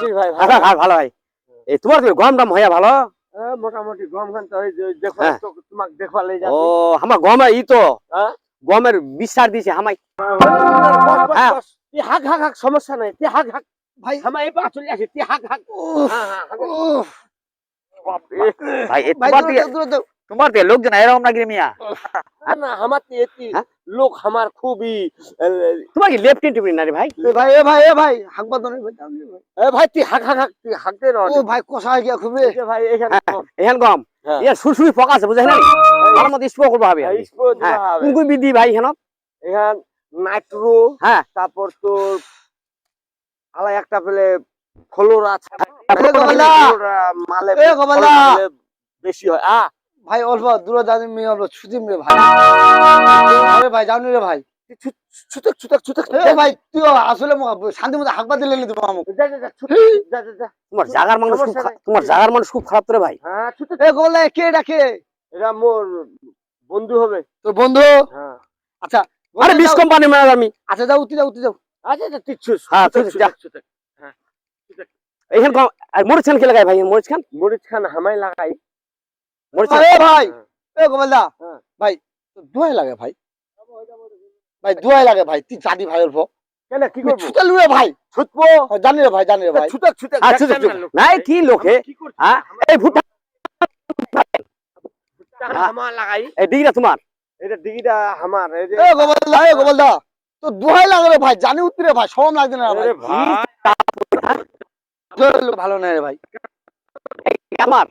কি ভাই? ভালো? ভাই। এই তোমার গম দাম হইয়া ভালো? মোটামুটি গম খান তো হ্যাঁ। তো তোমাকে দেখবালে ও আমার গমের ই তো। হ্যাঁ? গমের বিশ্বাস দিছে হামাই হ্যাঁ। হাক হাক হাক সমস্যা নাই। তুই হাক হাক। ভাই। আমার এই পা চলে আসে। তুই হাক হাক। হ্যাঁ, হ্যাঁ। ভাই এ ভাই, তোমার দিকে লোকজন এরকম নাকি মিয়া? না, আমার তো হ্যাঁ? লোক আমার খুবই এ, তোমার কি লেফট টিপি না রে ভাই? এ ভাই এ ভাই এ ভাই হাকবা তো নেই ভাই এ ভাই। তুই হাক হাক হাক তুই হাক দে না ও ভাই কষায় গিয়া খুবই। যে ভাই এখানে হ্যাঁ, এখান গম হ্যাঁ। ইয়ার সুরসুরি ফক বুঝাই না আমার মধ্যে স্প্রে করব হবে। এই স্প্রে দিবা হ্যাঁ হবে। কোন কোন বিধি ভাই এখানে। এখান নাইট্রো হ্যাঁ। তারপর তোর আলাই একটা পেলে ফলোর আছে এ মালে এ! বেশি হয়। আ ভাই অল্প দূরে জানি মি অল্প ছুটিম রে ভাই। আরে ভাই জানি রে ভাই। ছুতক ছুতক ছুতক এ ভাই তুই আসলে শান্তি মতো হাকবা দিলে নি তুমি আমাকে যা যা যা ছুতক যা যা যা। তোমার জাগার মানুষ তোমার জাগার মানুষ খুব খারাপ রে ভাই। হ্যাঁ এ গোলা কে ডাকে এটা মোর বন্ধু হবে। তোর বন্ধু? হ্যাঁ। আচ্ছা আরে বিশ। কোম্পানি ম্যানেজার আমি। আচ্ছা যাও উঠি যাও উঠি যাও। আচ্ছা আচ্ছা তুই হ্যাঁ, যা। মরিচ খান খেলে গায় ভাই মরিচ খান? মরিচ খান হামাই লাগাই। এ ভাই! হ্যাঁ। এ গোপালদা হ্যাঁ। ভাই লাগে ভাই। ভাই দুয়াই লাগে ভাই তুই জানি ভাই অল্প কেন কি করব? ছুটালু রে ভাই। ছুটবো? হ্যাঁ, জানি রে ভাই জানি রে ভাই। আচ্ছা লোক? নাই কি লোকে? হ্যাঁ এই ভুট্টা ভুট্টা লাগাই। এই দিগটা তোমার। এটা দিঘিটা আমার এই যে এ গোপালদা এ গোপালদা তোর দুহাই লাগে রে ভাই জানি উঠতে ভাই শরম লাগছে না ভাই। আরে ভালো নাই রে ভাই। আমার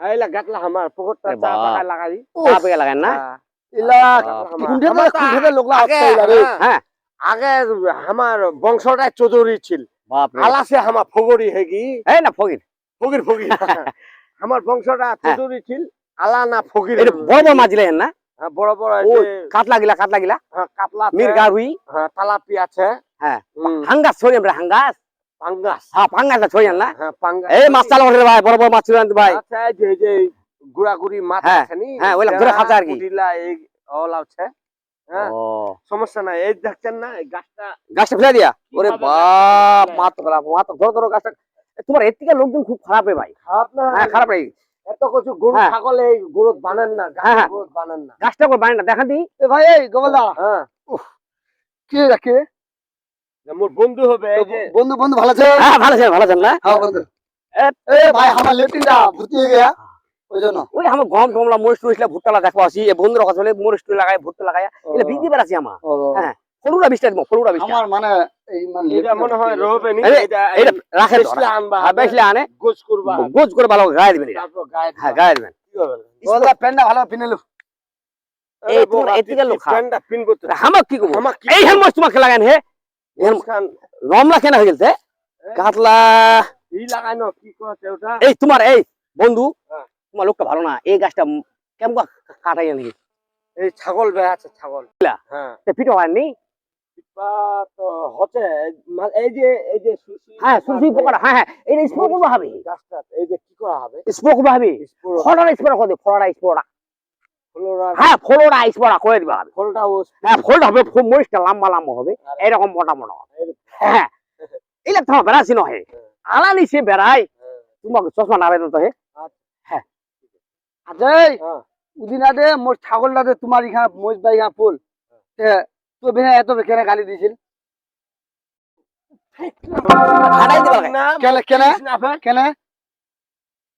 হাইলা গাটলা আমার পুকুরটা চা বাপ। বাগান লাগাই চা পেয়ে লাগান না। ইলা আমার তো লোকলা আসতে হ্যাঁ, আগে আমার বংশটা চৌধুরী ছিল বাপ রে আলাসে আমার ফগরি হেগি এই না ফকির ফকির ফকির আমার বংশটা চৌধুরী ছিল আলা না ফকির এটা বড় মাছ না? হ্যাঁ, বড় বড় কাতলা গিলা কাতলা গিলা হ্যাঁ, কাতলা আছে, মির্গা রুই হ্যাঁ, তালাপি আছে। হ্যাঁ। হাঙ্গাস ছড়ি আমরা হাঙ্গাস পাঙ্গাস। হ্যাঁ না। হ্যাঁ পাঙ্গাস। এই মাছ চালা ওঠে ভাই বড় বড় মাছ ছিল ভাই। আচ্ছা যে এই যে গুড়াগুড়ি মাছ আছে নি হ্যাঁ, ওইলা ঘুরে খাচ্ছে আর কি। কুটিলা এই আছে। হ্যাঁ সমস্যা নাই এই দেখছেন না গাছটা গাছটা ফেলে দিয়া? ওরে বাপ গাছটা মাত খারাপ মাত ধরো ধরো গাছটা। এ, তোমার এর থেকে লোকজন খুব খারাপ রে ভাই। খারাপ না হ্যাঁ খারাপ রে। এত কিছু গরু হ্যাঁ। ছাগল এই গরু বানান না গাছ। গরু বানান না। গাছটা করে বানি না দেখা দি। ভাই এই গোপালদা হ্যাঁ। কে রাখে মোর বন্ধু হবে বন্ধু বন্ধু ভালো আছে হ্যাঁ ভালো আছেন ভালো আছেন না? হ্যাঁ বন্ধু। এ, ভাই আমার লেট্রিনটা ভর্তি হয়ে গেয়া ওই জন্য। ওই আমার গম টমলা মরিচ টরিচলা ভুট্টা দেখো আসি এ বন্ধুর কথা বলে মরিচ টরি লাগাই ভুট্টা লাগাই এটা বিক্রি বেড়াচ্ছি আমার। হ্যাঁ। ফলুরা বিশটা দিব ফলুরা বিশটা আমার মানে এই মানে এটা মনে হয় নি? এটা এইটা তো, আনবা হ্যাঁ, বেশলে আনে। গোছ করবা। গোজ করে ভালো গায়ে দিবেন এটা। গায়ে হ্যাঁ। গায়ে দিবেন। কি হবে? গোপালদা প্যান্টটা ভালো পিনেলু এই তোমার বাবা, এর থেকে তুই লোক খারাপ। পিনবো তো। হামাক কি করব? এই হেন তোমাকে লাগান হে। রমলা কেন হয়ে গেছে? কাতলা। এই তোমার এই বন্ধু হ্যাঁ। তোমার লোকটা ভালো না। এই গাছটা কেমন কাটাই নাকি? এই ছাগল বে আছে ছাগল। ইলা? হ্যাঁ। হয়নি হচ্ছে এই যে এই যে হ্যাঁ সুসি হ্যাঁ হ্যাঁ। এটা স্প্রে করব হবে। গাছটা এই যে কি করা হবে? স্প্রে করব হবে স্প্রে করে ফলটা ফলোরা হ্যাঁ করে দিবে হ্যাঁ ফলটা হবে মরিচটা লম্বা লম্বা হবে। এরকম মোটা মোটা হবে। হ্যাঁ। তোমার বেড়াচ্ছি নহে আলানি সে বেড়াই। তোমাকে চশমা না তো হে। আচ্ছা। হ্যাঁ। উদিনা দে মোর ছাগলটা দে তোমার এখানে মোজ বাই এখানে ফুল। তে বিনা এত কেন গালি দিছিল?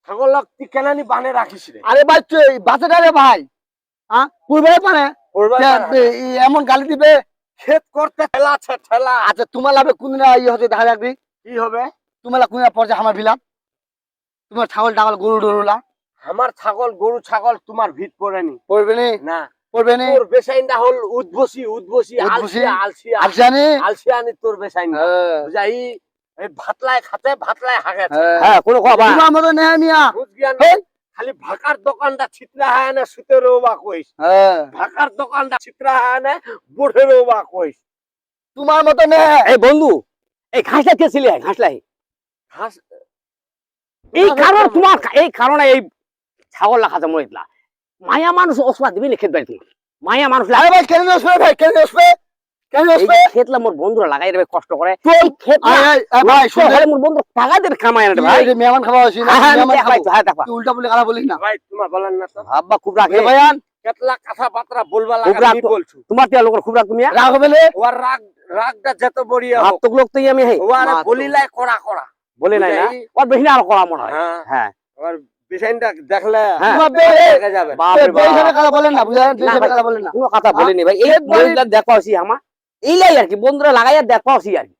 ছাগল তুই কেন নি বানে রাখিস রে? আরে ভাই তুই বাচ্চাটা রে ভাই। হ্যাঁ এমন গালি দিবে? ক্ষেত করতে ঠেলা আছে ঠেলা। আচ্ছা তোমার লাভে ইয়ে হচ্ছে দেখা কি হবে? তোমার কোন পর্যা আমার ভিলাম তোমার ছাগল টাগল গরু ডরুলা আমার ছাগল গরু ছাগল তোমার ভিত পড়েনি। পড়বে নি? না। পড়বে নি? তোর বেসাইনটা হল আলসিয়ানি? তোর বেসাইন বুঝাই? ভাতলায় খাতে ভাতলায় হাগে হ্যাঁ। কোনো কথা তোমার মতো নেই মিয়া বুঝ। খালি ভাকার দোকানটা ছিতরা হয় না সুতের বা কইস। হ্যাঁ। ভাকার দোকানটা ছিতরা হয় না বোঠেরও বা কইস। তোমার মতো নেই এই বন্ধু এই ঘাসটা কে ছিলে? ঘাসলাই। ঘাস এই কারণ তোমার এই কারণে এই ছাগল রাখাতে মরিতলা। মায়া মানুষ ওষুধ দিবি না খেতে তোমার মায়া মানুষ আরে ভাই কেন আসবে ভাই? কেন কেন আসবে? খেতলা মোর বন্ধুরা লাগাই রে কষ্ট করে। তো এই খেতলা? আয় আয় আয় ভাই মোর বন্ধু টাকা কামায় না ভাই। ভাই মেহমান খাওয়া হয়েছে না মেহমান দেখ ভাই খাব। দেখবা তুই উল্টা বলে খারাপ বলিস না? ভাই তোমার বলেন না আব্বা খুব রাখে ভাইয়ান। কেতলা কথা বার্তা বলবা লাগা আমি তো- তোমার তিয়া লোকের খুব রাখ তুমি রাগ হবে ওর রাগ রাগটা যত বড়িয়া হোক। মাত্তক লোক তো আমি হে ওর বলিলাই কড়া কড়া। বলে নাই না? বুঝাই? ওর বেশি আর করা মনে হয়। হ্যাঁ। হ্যাঁ। ওর দেখলে হ্যাঁ। বাপ। রে বাপ বলেন না বুঝলেন। কথা বলেন না। কোনো কথা বলিনি ভাই। এই দেখো আসি আমার। এইলাই আর কি বন্ধুরা লাগাইয়া দেখো আর কি।